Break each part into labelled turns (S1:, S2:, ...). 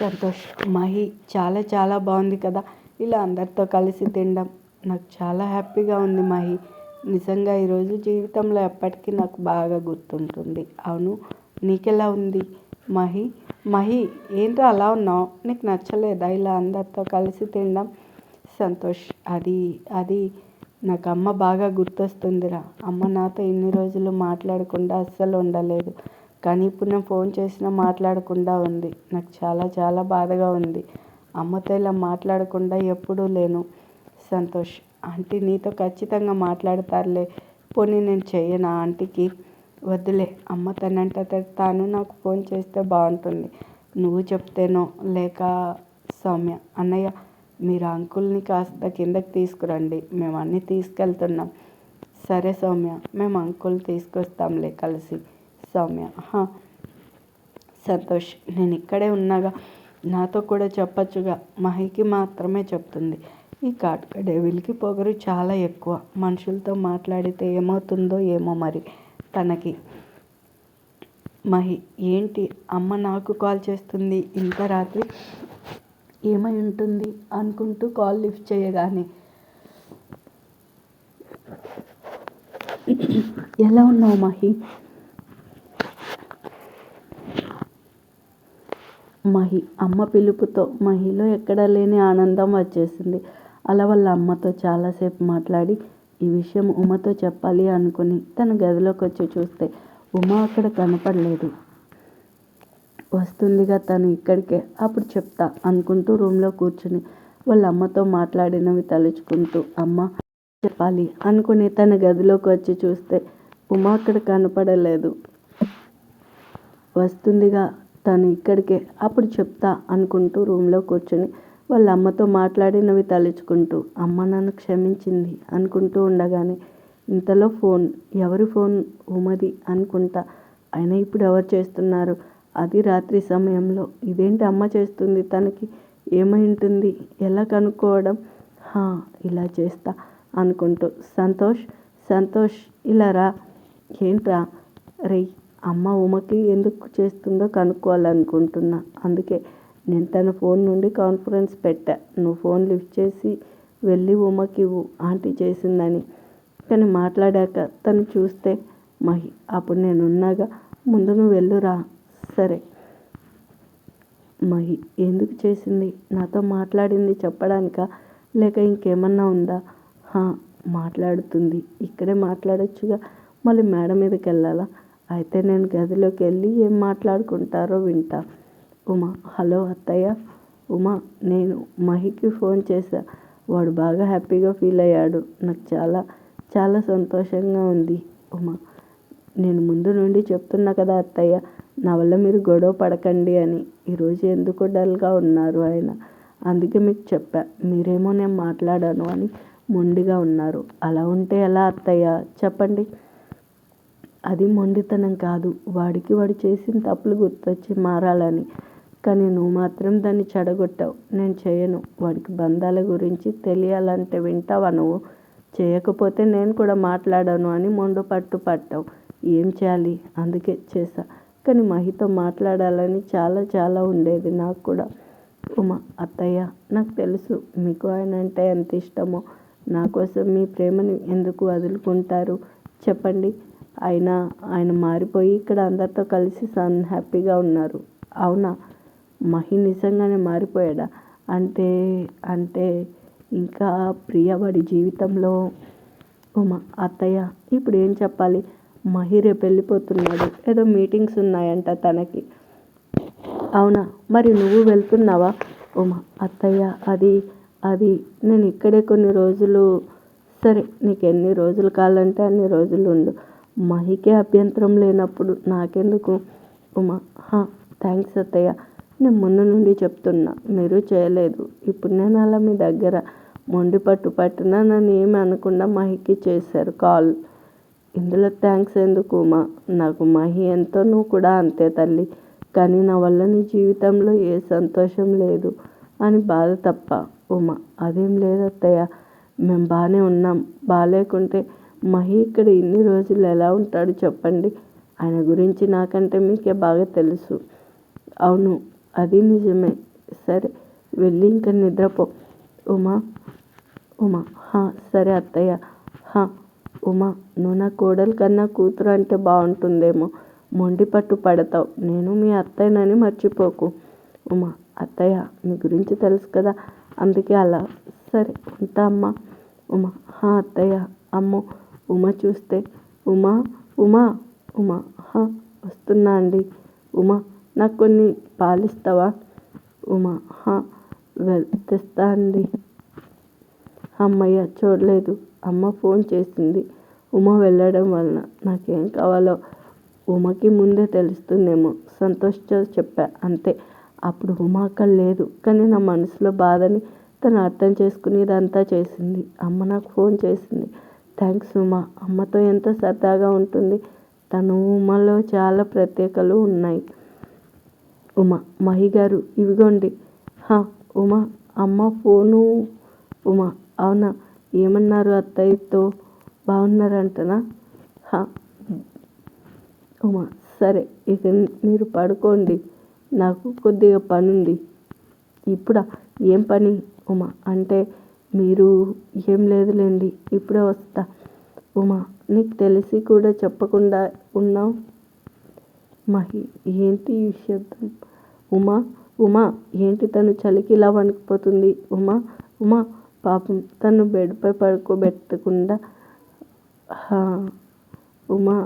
S1: సంతోష్ మహి చాలా చాలా బాగుంది కదా. ఇలా అందరితో కలిసి తినడం నాకు చాలా హ్యాపీగా ఉంది మహి. నిజంగా ఈరోజు జీవితంలో ఎప్పటికీ నాకు బాగా గుర్తుంటుంది. అవును నీకెలా ఉంది మహి? మహి ఏంటో అలా ఉన్నావు? నీకు నచ్చలేదా ఇలా అందరితో కలిసి తినడం? సంతోష్ అది అది నాకు అమ్మ బాగా గుర్తొస్తుందిరా. అమ్మ నాతో ఇన్ని రోజులు మాట్లాడకుండా అస్సలు ఉండలేదు. కానీ ఇప్పుడు నేను ఫోన్ చేసినా మాట్లాడకుండా ఉంది. నాకు చాలా చాలా బాధగా ఉంది. అమ్మతో ఇలా మాట్లాడకుండా ఎప్పుడూ లేను. సంతోష్ ఆంటీ నీతో ఖచ్చితంగా మాట్లాడతారులే. పోనీ నేను చెయ్యనా ఆంటీకి? వద్దులే అమ్మ తనంట తాను నాకు ఫోన్ చేస్తే బాగుంటుంది. నువ్వు చెప్తేనో లేక సౌమ్య అన్నయ్య మీరు అంకుల్ని కాస్త కిందకి తీసుకురండి. మేము అన్నీ తీసుకెళ్తున్నాం. సరే సౌమ్య మేము అంకుల్ తీసుకొస్తాంలే కలిసి. సౌమ్య సంతోష్ నేను ఇక్కడే ఉన్నాగా. నాతో కూడా చెప్పచ్చుగా. మహికి మాత్రమే చెప్తుంది. ఈ కాటుక డెవిల్కి పొగరు చాలా ఎక్కువ. మనుషులతో మాట్లాడితే ఏమవుతుందో ఏమో మరి. తనకి. మహి ఏంటి? అమ్మ నాకు కాల్ చేస్తుంది. ఇంత రాత్రి ఏమై ఉంటుంది? అనుకుంటూ కాల్ లిఫ్ట్ చేయగానే. ఎలా ఉన్నావు మహి? మహి అమ్మ పిలుపుతో మహిలో ఎక్కడా లేని ఆనందం వచ్చేసింది. అలా వాళ్ళ అమ్మతో చాలాసేపు మాట్లాడి ఈ విషయం ఉమతో చెప్పాలి అనుకుని తన గదిలోకి వచ్చి చూస్తే ఉమ అక్కడ కనపడలేదు. వస్తుందిగా తను ఇక్కడికే అప్పుడు చెప్తా అనుకుంటూ రూమ్లో కూర్చుని వాళ్ళ అమ్మతో మాట్లాడినవి తలుచుకుంటూ అమ్మ చెప్పాలి అనుకుని తన గదిలోకి వచ్చి చూస్తే ఉమ అక్కడ కనపడలేదు. వస్తుందిగా తను ఇక్కడికే. అప్పుడు చెప్తా అనుకుంటూ రూమ్లో కూర్చొని వాళ్ళ అమ్మతో మాట్లాడినవి తలుచుకుంటూ అమ్మ నన్ను క్షమించింది అనుకుంటూ ఉండగానే ఇంతలో ఫోన్ ఎవరి ఫోన్ ఉమది? అనుకుంటా. అయినా ఇప్పుడు ఎవరు చేస్తున్నారు? అది రాత్రి సమయంలో. ఇదేంటి అమ్మ చేస్తుంది? తనకి ఏమై ఉంటుంది ఎలా కనుక్కోవడం? హా ఇలా చేస్తా అనుకుంటూ సంతోష్ సంతోష్ ఇలా రా. ఏంట్రా? రే అమ్మ ఉమకి ఎందుకు చేస్తుందో కనుక్కోవాలనుకుంటున్నా. అందుకే నేను తన ఫోన్ నుండి కాన్ఫరెన్స్ పెట్టా. నువ్వు ఫోన్ లిఫ్ట్ చేసి వెళ్ళి ఉమకి ఇవ్వు. ఆంటీ చేసిందని. కానీ మాట్లాడాక తను చూస్తే మహి అప్పుడు నేను ఉన్నాగా. ముందు నువ్వు వెళ్ళురా సరే. మహి ఎందుకు చేసింది? నాతో మాట్లాడింది చెప్పడానిక? లేక ఇంకేమన్నా ఉందా? మాట్లాడుతుంది. ఇక్కడే మాట్లాడొచ్చుగా. మళ్ళీ మేడం మీదకి వెళ్ళాలా అయితే నేను గదిలోకి వెళ్ళి ఏం మాట్లాడుకుంటారో వింటా. ఉమా హలో అత్తయ్య. ఉమా నేను మహికి ఫోన్ చేశా. వాడు బాగా హ్యాపీగా ఫీల్ అయ్యాడు. నాకు చాలా చాలా సంతోషంగా ఉంది. ఉమా నేను ముందు నుండి చెప్తున్నా కదా అత్తయ్య నా వల్ల మీరు గొడవ పడకండి అని. ఈరోజు ఎందుకు డల్గా ఉన్నారు ఆయన. అందుకే మీకు చెప్పా. మీరేమో నేను మాట్లాడాను అని మొండిగా ఉన్నారు. అలా ఉంటే ఎలా అత్తయ్య? చెప్పండి. అది మొండితనం కాదు. వాడికి వాడు చేసిన తప్పులు గుర్తొచ్చి మారాలని. కానీ నువ్వు మాత్రం దాన్ని చెడగొట్టావు. నేను చేయను. వాడికి బంధాల గురించి తెలియాలంటే వింటావా నువ్వు? చేయకపోతే నేను కూడా మాట్లాడాను అని మొండు పట్టు పట్టావు. ఏం చేయాలి? అందుకే చేసా కానీ మహితో మాట్లాడాలని చాలా చాలా ఉండేది నాకు కూడా. ఉమా అత్తయ్య నాకు తెలుసు మీకు ఆయన అంటే ఎంత ఇష్టమో. నా కోసం మీ ప్రేమని ఎందుకు వదులుకుంటారు? చెప్పండి. అయినా ఆయన మారిపోయి ఇక్కడ అందరితో కలిసి సన్ హ్యాపీగా ఉన్నారు. అవునా? మహి నిజంగానే మారిపోయాడా? అంటే అంటే ఇంకా ప్రియ వాడి జీవితంలో ఉమా అత్తయ్య ఇప్పుడు ఏం చెప్పాలి? మహి రేపు వెళ్ళిపోతున్నాడు. ఏదో మీటింగ్స్ ఉన్నాయంట తనకి. అవునా? మరి నువ్వు వెళ్తున్నావా? ఉమా అత్తయ్య అది అది నేను ఇక్కడే కొన్ని రోజులు సరే నీకు ఎన్ని రోజులు కావాలంటే అన్ని రోజులు ఉండు. మహికే అభ్యంతరం లేనప్పుడు నాకెందుకు? ఉమా థ్యాంక్స్ అత్తయ్య. నేను ముందు నుండి చెప్తున్నా మీరు చేయలేదు. ఇప్పుడు నేను అలా మీ దగ్గర మొండి పట్టు పట్టినా నన్ను ఏమి అనకుండా మహికి చేశారు కాల్. ఇందులో థ్యాంక్స్ ఎందుకు ఉమా? నాకు మహి ఎంతో నువ్వు కూడా అంతే తల్లి. కానీ నా వల్ల నీ జీవితంలో ఏ సంతోషం లేదు అని బాధ తప్ప. ఉమా అదేం లేదు అత్తయ్య. మేము బాగానే ఉన్నాం. బాగాలేకుంటే మహి ఇక్కడ ఇన్ని రోజులు ఎలా ఉంటాడు చెప్పండి? ఆయన గురించి నాకంటే మీకే బాగా తెలుసు. అవును అది నిజమే. సరే వెళ్ళి ఇంకా నిద్రపో. ఉమా ఉమా హా సరే అత్తయ్య. హా ఉమా నువ్వు నా కోడలు కన్నా కూతురు అంటే బాగుంటుందేమో. మొండి పట్టు పడతావు. నేను మీ అత్తయ్యనని మర్చిపోకు. ఉమా అత్తయ్య మీ గురించి తెలుసు కదా అందుకే అలా. సరే ఉంటా అమ్మా. ఉమా హా అత్తయ్య అమ్మో. ఉమ చూస్తే ఉమా ఉమా ఉమా హా వస్తున్నా అండి ఉమా నాకు కొన్ని పాలిస్తావా? ఉమా హా వెల్ తెస్తా అండి అమ్మయ్య చూడలేదు. అమ్మ ఫోన్ చేసింది. ఉమ వెళ్ళడం వలన నాకేం కావాలో ఉమకి ముందే తెలుస్తుందేమో. సంతోష్తో చెప్పా అంతే. అప్పుడు ఉమ అక్కడ లేదు. కానీ నా మనసులో బాధని తను అర్థం చేసుకుని ఇదంతా చేసింది. అమ్మ నాకు ఫోన్ చేసింది. థ్యాంక్స్ ఉమా. అమ్మతో ఎంత సరదాగా ఉంటుంది. తను ఉమలో చాలా ప్రత్యేకలు ఉన్నాయి. ఉమా మహి గారు ఇవిగోండి. హా ఉమా అమ్మ ఫోను. ఉమా అవునా? ఏమన్నారు అత్తయ్యతో? బాగున్నారంటనా? హా. ఉమా సరే ఇక మీరు పడుకోండి. నాకు కొద్దిగా పని ఉంది ఇప్పుడా? ఏం పని? ఉమా అంటే మీరు ఏం లేదులేండి ఇప్పుడే వస్తా. ఉమా నీకు తెలిసి కూడా చెప్పకుండా ఉన్నావు? మహి ఏంటి ఈ శబ్దం ఉమా ఉమా ఏంటి తను చలికి ఇలా వణికిపోతుంది? ఉమా ఉమా పాపం తను బెడ్పై పడుకోబెట్టకుండా. ఉమా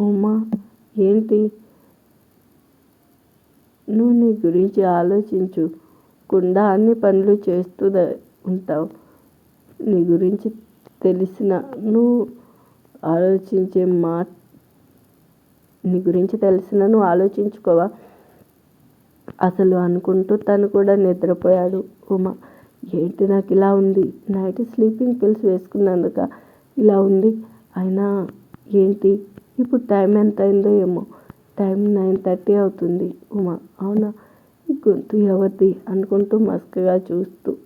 S1: ఉమా ఏంటి? నువ్వు నీ గురించి ఆలోచించకుండా అన్ని పనులు చేస్తూ ఉంటావు. నీ గురించి తెలిసిన నువ్వు ఆలోచించే మా నీ గురించి తెలిసిన నువ్వు ఆలోచించుకోవా? అసలు అనుకుంటూ తను కూడా నిద్రపోయాడు. ఉమా ఏంటి నాకు ఇలా ఉంది? నైట్ స్లీపింగ్ పిల్స్ వేసుకున్నందుక ఇలా ఉంది? అయినా ఏంటి? ఇప్పుడు టైం ఎంత అయిందో ఏమో. టైం నైన్ థర్టీ అవుతుంది. ఉమా అవునా? ఈ గొంతు ఎవరిది? అనుకుంటూ మస్కగా చూస్తూ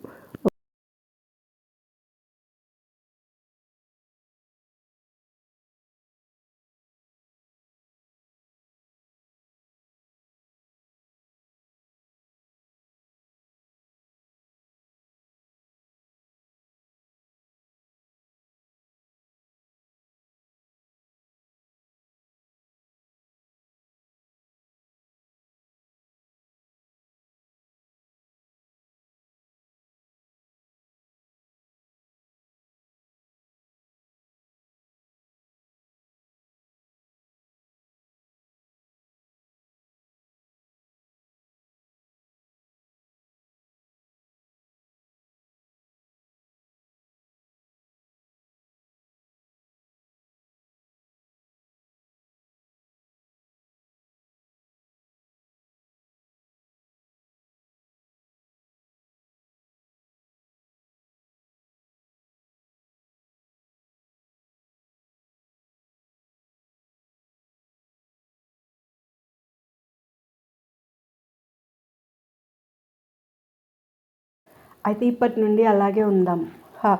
S1: అయితే ఇప్పటి నుండి అలాగే ఉందాం. హా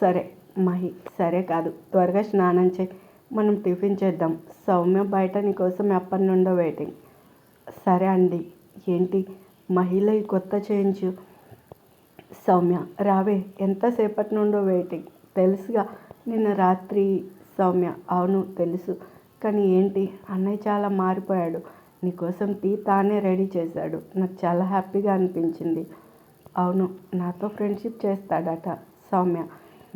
S1: సరే మహి సరే కాదు. త్వరగా స్నానం చేయి. మనం టిఫిన్ చేద్దాం. సౌమ్య బయట నీకోసం ఎప్పటి నుండో వెయిటింగ్. సరే అండి. ఏంటి? మహిళ ఈ కొత్త చేంజ్. సౌమ్య రావే ఎంతసేపటి నుండో వెయిటింగ్. తెలుసుగా నిన్న రాత్రి సౌమ్య. అవును తెలుసు. కానీ ఏంటి? అన్నయ్య చాలా మారిపోయాడు. నీకోసం టీ తానే రెడీ చేశాడు. నాకు చాలా హ్యాపీగా అనిపించింది. అవును నాతో ఫ్రెండ్షిప్ చేస్తాడట సౌమ్య.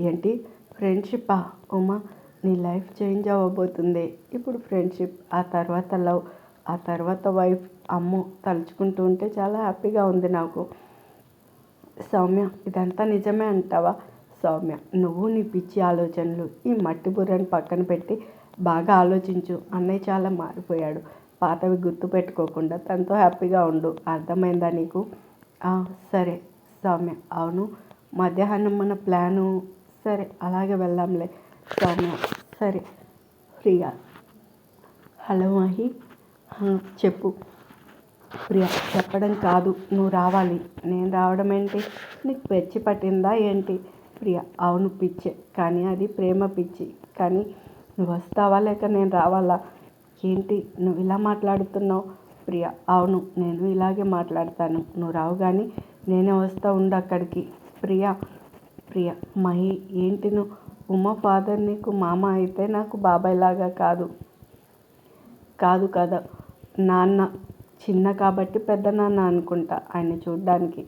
S1: ఏంటి? ఫ్రెండ్షిప్పా? ఉమా నీ లైఫ్ చేంజ్ అవ్వబోతుంది. ఇప్పుడు ఫ్రెండ్షిప్ ఆ తర్వాత లవ్ ఆ తర్వాత వైఫ్ అమ్మో తలుచుకుంటూ ఉంటే చాలా హ్యాపీగా ఉంది నాకు. సౌమ్య ఇదంతా నిజమే అంటావా? సౌమ్య నువ్వు నీ పిచ్చి ఆలోచనలు ఈ మట్టి బుర్రని పక్కన పెట్టి బాగా ఆలోచించు. అన్నయ్య చాలా మారిపోయాడు. పాతవి గుర్తు పెట్టుకోకుండా తనతో హ్యాపీగా ఉండు. అర్థమైందా నీకు? సరే. స్వామి అవును. మధ్యాహ్నం మన ప్లాను. సరే అలాగే వెళ్దాంలే. సౌమ్య సరే. ప్రియా. హలో మహి. చెప్పు. ప్రియా చెప్పడం కాదు. నువ్వు రావాలి. నేను రావడం ఏంటి? నీకు పెచ్చి పట్టిందా ఏంటి? ప్రియా అవును పిచ్చే. కానీ అది ప్రేమ పిచ్చి. కానీ నువ్వు వస్తావా లేక నేను రావాలా? ఏంటి? నువ్వు ఇలా మాట్లాడుతున్నావు? ప్రియా అవును నేను ఇలాగే మాట్లాడతాను. నువ్వు రావు కానీ నేనే వస్తా ఉండు అక్కడికి. ప్రియా ప్రియా మహి ఏంటి నువ్వు? ఉమ్మ ఫాదర్ నీకు మామ అయితే నాకు బాబాయ్ లాగా కాదు. కాదు కదా. నాన్న చిన్న కాబట్టి పెద్ద నాన్న అనుకుంటా ఆయన చూడ్డానికి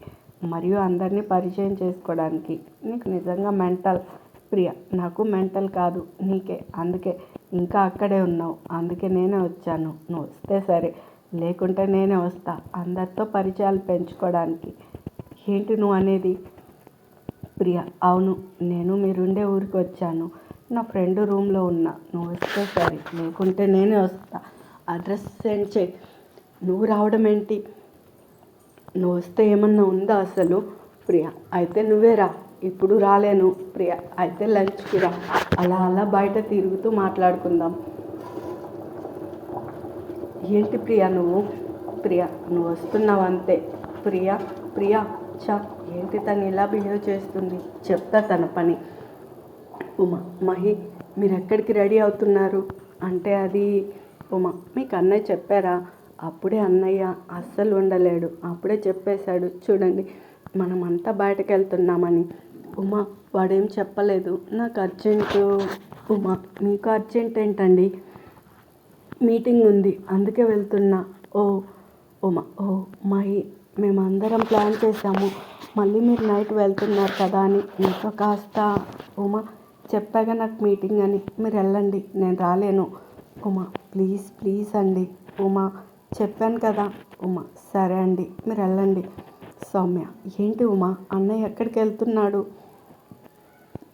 S1: మరియు అందరినీ పరిచయం చేసుకోవడానికి నీకు నిజంగా మెంటల్. ప్రియ నాకు మెంటల్ కాదు నీకే. అందుకే ఇంకా అక్కడే ఉన్నావు. అందుకే నేనే వచ్చాను. నువ్వు వస్తే సరే. లేకుంటే నేనే వస్తా. అందరితో పరిచయాలు పెంచుకోవడానికి ఏంటి నువ్వు అనేది? ప్రియ అవును నేను మీరుండే ఊరికి వచ్చాను. నా ఫ్రెండ్ రూమ్లో ఉన్నా. నువ్వు వస్తే సరే లేకుంటే నేనే వస్తా. అడ్రస్ సెండ్ చేయి. నువ్వు రావడం ఏంటి? నువ్వు వస్తే ఏమన్నా ఉందా అసలు? ప్రియ అయితే నువ్వే రా. ఇప్పుడు రాలేను ప్రియ. అయితే లంచ్కి రా. అలా అలా బయట తిరుగుతూ మాట్లాడుకుందాం. ఏంటి ప్రియ నువ్వు? ప్రియ నువ్వు వస్తున్నావు అంతే ప్రియ ప్రియ. చా ఏంటి తను ఇలా బిహేవ్ చేస్తుంది? చెప్తా తన పని. ఉమా మహి మీరు ఎక్కడికి రెడీ అవుతున్నారు? అంటే అది ఉమా మీకు అన్నయ్య చెప్పారా? అప్పుడే అన్నయ్య అస్సలు ఉండలేడు. అప్పుడే చెప్పేశాడు చూడండి మనమంతా బయటకు వెళ్తున్నామని ఉమా వాడేం చెప్పలేదు. నాకు అర్జెంటు ఉమా మీకు అర్జెంట్ ఏంటండి? మీటింగ్ ఉంది అందుకే వెళ్తున్నా. ఓ ఉమా ఓ మహి మేమందరం ప్లాన్ చేసాము మళ్ళీ మీరు నైట్ వెళ్తున్నారు కదా అని. ఇంకా కాస్త ఉమా చెప్పాగా నాకు మీటింగ్ అని. మీరు వెళ్ళండి నేను రాలేను. ఉమా ప్లీజ్ ప్లీజ్ అండి. ఉమా చెప్పాను కదా. ఉమా సరే అండి మీరు వెళ్ళండి. సౌమ్య ఏంటి ఉమా? అన్నయ్య ఎక్కడికి వెళ్తున్నాడు?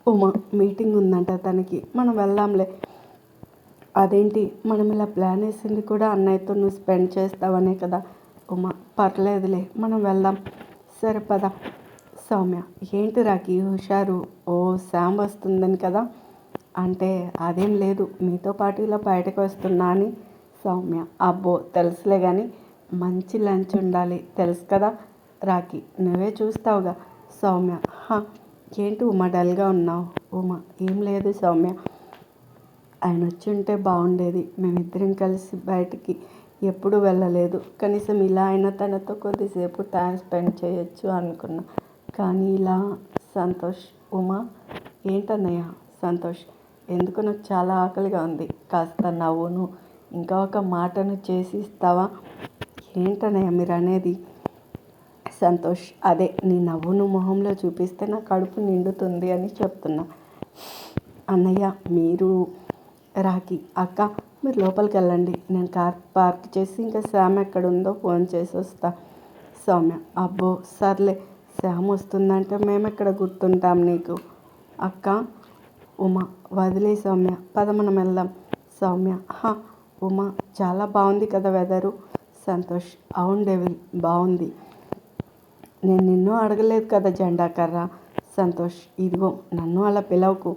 S1: ఉమా మీటింగ్ ఉందంట తనకి. మనం వెళ్దాంలే. అదేంటి? మనం ఇలా ప్లాన్ వేసింది కూడా అన్నయ్యతో నువ్వు స్పెండ్ చేస్తావనే కదా. ఉమా పర్లేదులే మనం వెళ్దాం. సరే పద. సౌమ్య ఏంటి రాకి హుషారు. ఓ శామ్ వస్తుందని కదా? అంటే అదేం లేదు. మీతో పాటు ఇలా బయటకు వస్తున్నా అని సౌమ్య. అబ్బో తెలుసులే కానీ మంచి లంచ్ ఉండాలి. తెలుసు కదా రాకి నువ్వే చూస్తావుగా. సౌమ్య ఏంటి ఉమా డల్గా ఉన్నావు? ఉమా ఏం లేదు సౌమ్య. ఆయన వచ్చి ఉంటే బాగుండేది. మేమిద్దరం కలిసి బయటికి ఎప్పుడు వెళ్ళలేదు. కనీసం ఇలా అయినా తనతో కొద్దిసేపు టైం స్పెండ్ చేయొచ్చు అనుకున్నా. కానీ ఇలా సంతోష్ ఉమా ఏంటన్నయ్య సంతోష్ ఎందుకు నాకు చాలా ఆకలిగా ఉంది. కాస్త నవ్వును ఇంకా ఒక మాటను చేసి ఇస్తావా? ఏంటన్నయ్య మీరు అనేది? సంతోష్ అదే నీ నవ్వును మొహంలో చూపిస్తే నా కడుపు నిండుతుంది అని చెప్తున్నా. అన్నయ్య మీరు రాకి అక్క మీరు లోపలికి వెళ్ళండి. నేను కార్ పార్క్ చేసి ఇంకా శ్యామ్ ఎక్కడ ఉందో ఫోన్ చేసి వస్తా. సౌమ్య అబ్బో సర్లే శ్యామ్ వస్తుందంటే మేము ఎక్కడ గుర్తుంటాం నీకు? అక్క ఉమా వదిలే సౌమ్య పద మనం వెళ్దాం. సౌమ్య హా ఉమా చాలా బాగుంది కదా వెదరు. సంతోష్ అవును డెవిల్ బాగుంది. నేను నిన్ను అడగలేదు కదా జెండా కర్ర. సంతోష్ ఇదిగో నన్ను అలా పిలవకు.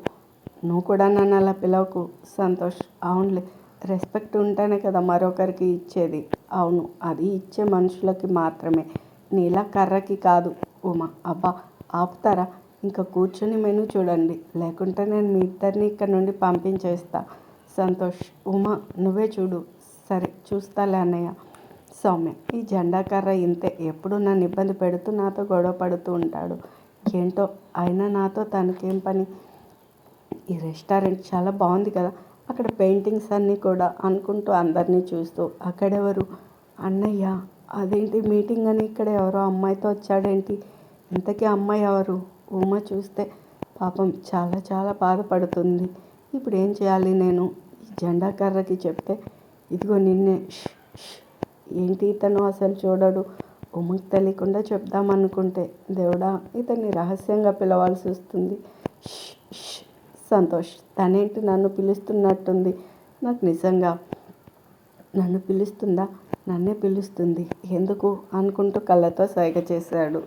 S1: నువ్వు కూడా నన్ను అలా పిలవకు. సంతోష్ అవునులే. రెస్పెక్ట్ ఉంటేనే కదా మరొకరికి ఇచ్చేది. అవును అది ఇచ్చే మనుషులకి మాత్రమే. నీలా కర్రకి కాదు. ఉమా అబ్బా ఆపుతారా? ఇంకా కూర్చొని మెను చూడండి. లేకుంటే నేను మీ ఇద్దరిని ఇక్కడ నుండి పంపించేస్తా. సంతోష్ ఉమా నువ్వే చూడు. సరే చూస్తాలే అన్నయ్య. సౌమ్య ఈ జెండా కర్ర ఇంతే. ఎప్పుడు నన్ను ఇబ్బంది పెడుతూ నాతో గొడవ పడుతూ ఉంటాడు. ఏంటో అయినా నాతో తనకేం పని? ఈ రెస్టారెంట్ చాలా బాగుంది కదా. అక్కడ పెయింటింగ్స్ అన్నీ కూడా అనుకుంటూ అందరినీ చూస్తూ అక్కడెవరు? అన్నయ్య అదేంటి మీటింగ్ అని ఇక్కడ ఎవరో అమ్మాయితో వచ్చాడేంటి? ఇంతకీ అమ్మాయి ఎవరు? ఉమ చూస్తే పాపం చాలా చాలా బాధపడుతుంది. ఇప్పుడు ఏం చేయాలి నేను? ఈ జెండా కర్రకి చెప్తే ఇదిగో నిన్నే ఏంటి ఇతను అసలు చూడడు? ఉమకు తెలియకుండా చెప్దామనుకుంటే దేవుడా ఇతన్ని రహస్యంగా పిలవాల్సి వస్తుంది. సంతోష్. తనేంటి నన్ను పిలుస్తున్నట్టుంది? నాకు నిజంగా నన్ను పిలుస్తుందా? నన్నే పిలుస్తుంది. ఎందుకు? అనుకుంటూ కళ్ళతో సైగ చేశాడు.